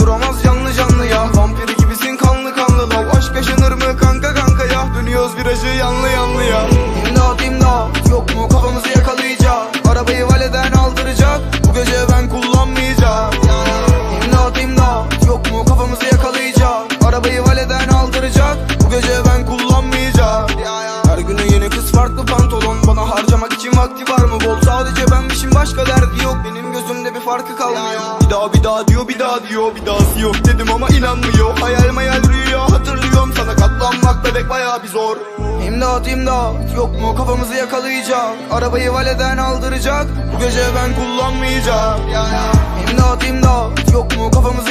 duramaz canlı canlı ya. Vampiri gibisin kanlı kanlı. Lav Aşk yaşanır mı kanka kanka ya? Dönüyoruz virajı yanlı yanlı ya. İmdat imdat Yok mu? Kafamızı yakalayacak. Arabayı valeden aldıracak. Bu gece ben kullanmayacağım. İmdat imdat Yok mu? Kafamızı yakalayacak. Arabayı valeden aldıracak. Bu gece ben kullanmayacağım. Her güne yeni kız farklı pantolon. Bana harcamak için vakti var mı? Bol Benmişim başka derdi yok. Benim gözümde bir farkı kalmıyor. Bir daha bir daha diyor bir daha diyor. Bir dahası yok dedim ama inanmıyor. Hayal mayal rüya hatırlıyorum. Sana katlanmak bebek baya bir zor. İmdat imdat. Yok mu? Kafamızı yakalayacak. Arabayı valeden aldıracak. Bu gece ben kullanmayacağım. İmdat imdat. Yok mu? Kafamızı